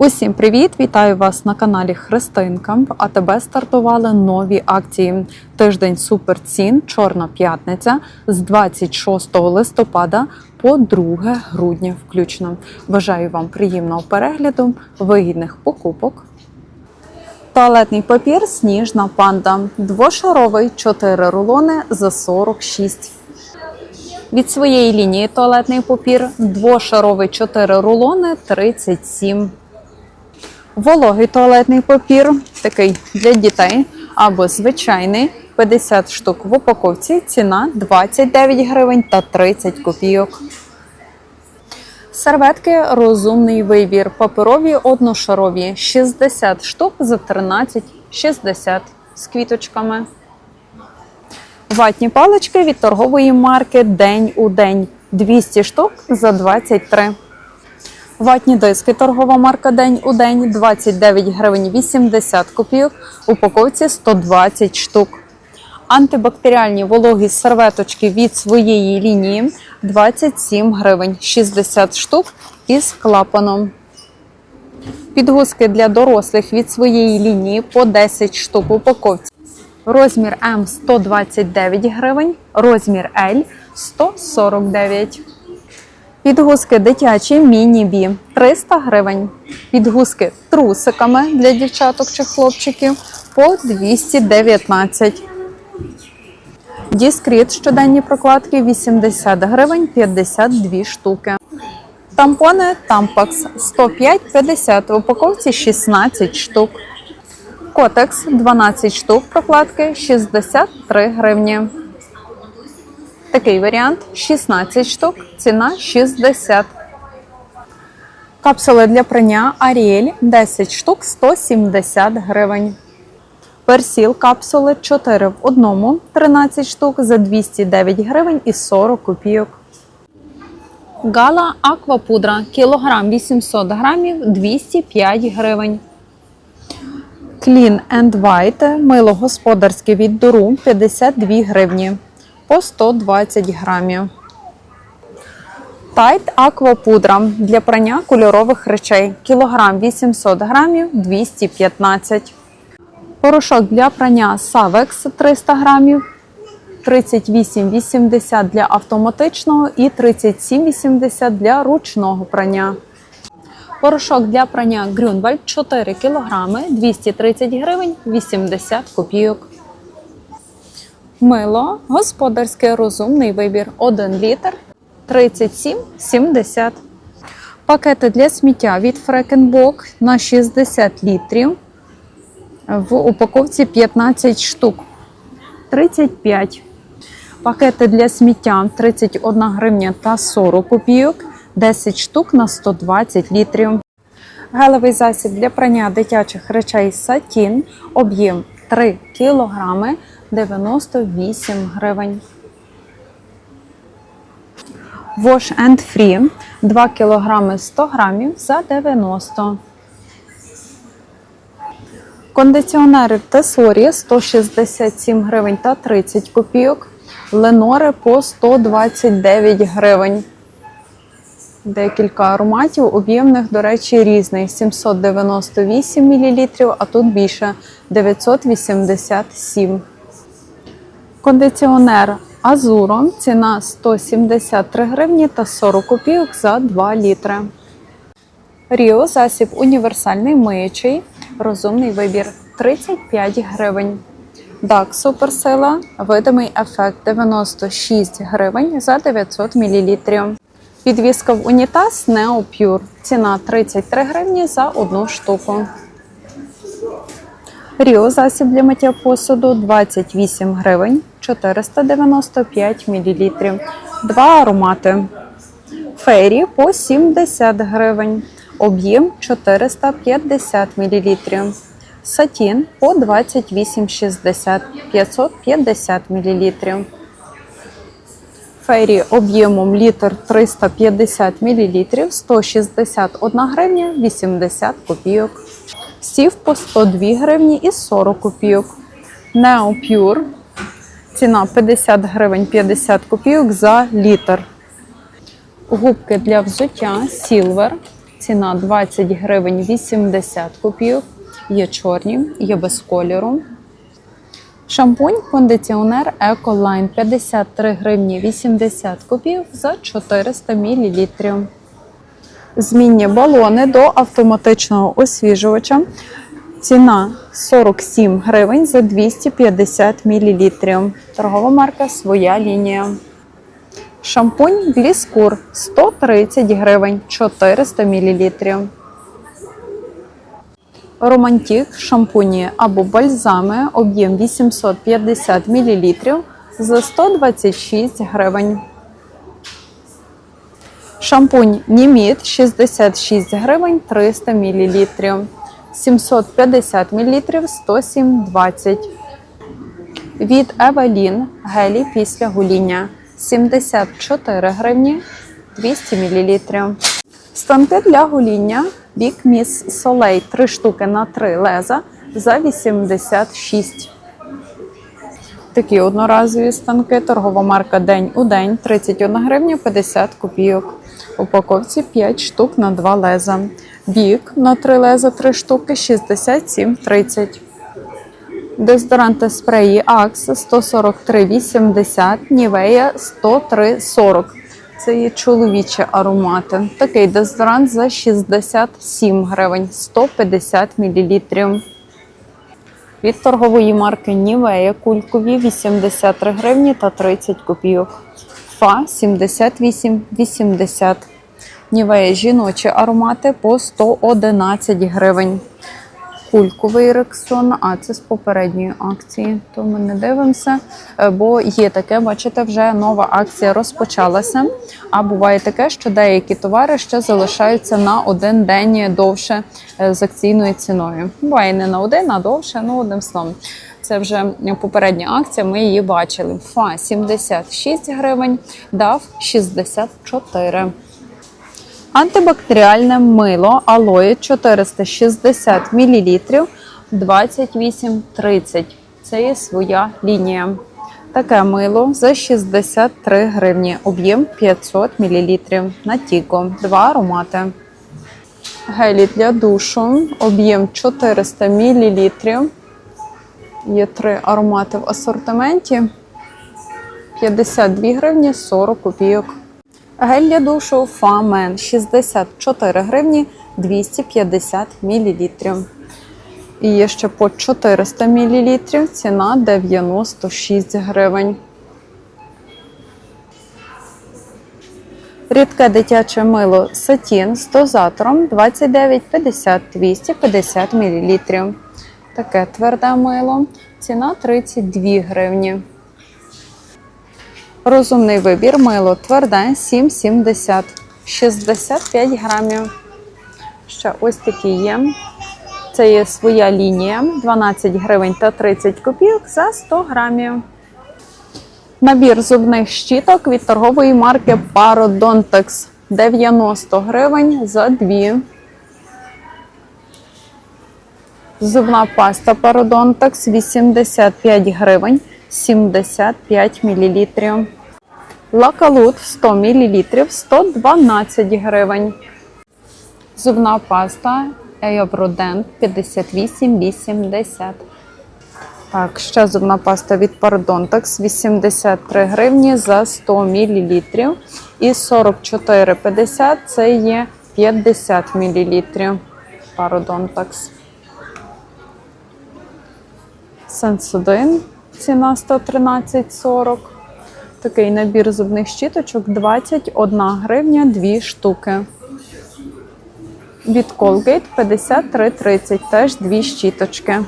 Усім привіт! Вітаю вас на каналі Христинка. В АТБ стартували нові акції. Тиждень суперцін, Чорна п'ятниця з 26 листопада по 2 грудня включно. Бажаю вам приємного перегляду, вигідних покупок. Туалетний папір Сніжна панда. Двошаровий 4 рулони за 46. Від своєї лінії туалетний папір двошаровий 4 рулони 37. Вологий туалетний папір, такий для дітей або звичайний 50 штук в упаковці. Ціна 29 гривень та 30 копійок. Серветки розумний вибір. Паперові одношарові 60 штук за 13,60 з квіточками. Ватні палички від торгової марки День у день 200 штук за 23. Ватні диски торгова марка День у день 29 гривень 80 копійок, упаковці 120 штук. Антибактеріальні вологі серветочки від своєї лінії 27 гривень 60 штук із клапаном. Підгузки для дорослих від своєї лінії по 10 штук упаковці. Розмір М 129 гривень, розмір L 149 Підгузки дитячі міні-бі 300 гривень. Підгузки трусиками для дівчаток чи хлопчиків по 219. Діскріт щоденні прокладки 80 гривень 52 штуки. Тампони Tampax 105,50 в упаковці 16 штук. Котекс 12 штук прокладки 63 гривні. Такий варіант. 16 штук, ціна 60. Капсули для прання. Ariel 10 штук. 170 гривень. Персіл капсули. 4 в одному. 13 штук за 209 гривень і 40 копійок. Гала аквапудра. Кілограм 800 грамів. 205 гривень. Clean and White. Мило господарське від дуру 52 гривні по 120 грамів. Тайт аквапудра для прання кольорових речей. Кілограм 800 грамів 215. Порошок для прання Savex 300 грамів. 38,80 для автоматичного і 37,80 для ручного прання. Порошок для прання Grünwald 4 кг 230 гривень 80 копійок. Мило господарський розумний вибір 1 літр 37,70. Пакети для сміття від Фрекенбок на 60 літрів. В упаковці 15 штук 35. Пакети для сміття 31 гривня та 40 копійок, 10 штук на 120 літрів. Гелевий засіб для прання дитячих речей Сатін, об'єм 3 кілограми 98 гривень. Wash and Free 2 кг 100 грамів за 90. Кондиціонери Тесорі 167 гривень та 30 копійок. Ленори по 129 гривень. Декілька ароматів, об'ємних, до речі, різний. 798 мл, а тут більше 987 Кондиціонер Азуро. Ціна 173 гривні та 40 копійок за 2 літри. Ріо засіб універсальний миючий. Розумний вибір 35 гривень. Дак Суперсила. Видимий ефект 96 гривень за 900 мл. Підвіска в унітаз Neo Pure. Ціна 33 гривні за одну штуку. Ріо засіб для миття посуду 28 гривень 495 мл. Два аромати. Фейрі по 70 гривень. Об'єм 450 мл. Сатін по 28,60 550 мл. Фейрі об'ємом літр 350 мл 161 гривня 80 копійок. Сів по 102 гривні і 40 копійок. Pure. Ціна 50 гривень 50 копійок за літр. Губки для взуття Silver ціна 20 гривень 80 копійок. Є чорні, є без кольору. Шампунь кондиціонер Ecoline 53 гривні 80 копійок за 400 мл. Змінні балони до автоматичного освіжувача. Ціна 47 гривень за 250 мл. Торгова марка Своя лінія. Шампунь Гліскур 130 гривень 400 мл. Романтік шампуні або бальзами об'єм 850 мл за 126 гривень. Шампунь Німіт 66 гривень 300 мл. 750 мл 107,20. Від Евелін гелі після гоління 74 гривні 200 мл. Станки для гоління Big Miss Soleil 3 штуки на 3 леза за 86. Такі одноразові станки. Торгова марка День у день 31 гривня 50 копійок. Упаковці 5 штук на 2 леза. Бік на 3 леза 3 штуки 67,30. Дезодоранти спреї Axe 143,80, Нівея 103,40. Це є чоловічі аромати. Такий дезодорант за 67 гривень 150 мл. Від торгової марки Нівея кулькові 83 гривні та 30 копійок. Фа 78,80. Нівея жіночі аромати по 111 гривень. Кульковий рексон, а це з попередньої акції. То ми не дивимося, е, бо є таке, бачите, вже нова акція розпочалася. А буває таке, що деякі товари ще залишаються на один день довше е, з акційною ціною. Буває не на один, а довше, ну одним словом. Це вже попередня акція, ми її бачили. Фа 76 гривень, дав 64. Антибактеріальне мило алої 460 мл 28,30. Це є своя лінія. Таке мило за 63 гривні, об'єм 500 мл на тіко, два аромати. Гелі для душу, об'єм 400 мл. Є три аромати в асортименті. 52 гривні 40 копійок. Гель для душу Фамен 64 гривні 250 мл. І є ще по 400 мл, ціна 96 гривень. Рідке дитяче мило Сатін з дозатором 29,50 250 мл. Таке тверде мило. Ціна 32 гривні. Розумний вибір мило тверде 7,70 65 грамів. Ще ось такі є. Це є своя лінія 12 гривень та 30 копійок за 100 грамів. Набір зубних щіток від торгової марки Parodontax 90 гривень за 2. Зубна паста Parodontax 85 гривень 75 мл. Лакалут 100 мл 112 гривень. Зубна паста Евродент 58,80. Так, ще зубна паста від Parodontax 83 гривні за 100 мл. І 44,50 це є 50 мл. Parodontax. Сенсодин ціна 113,40. Такий набір зубних щіточок 21 гривня 2 штуки. Від Colgate 53,30 теж 2 щіточки.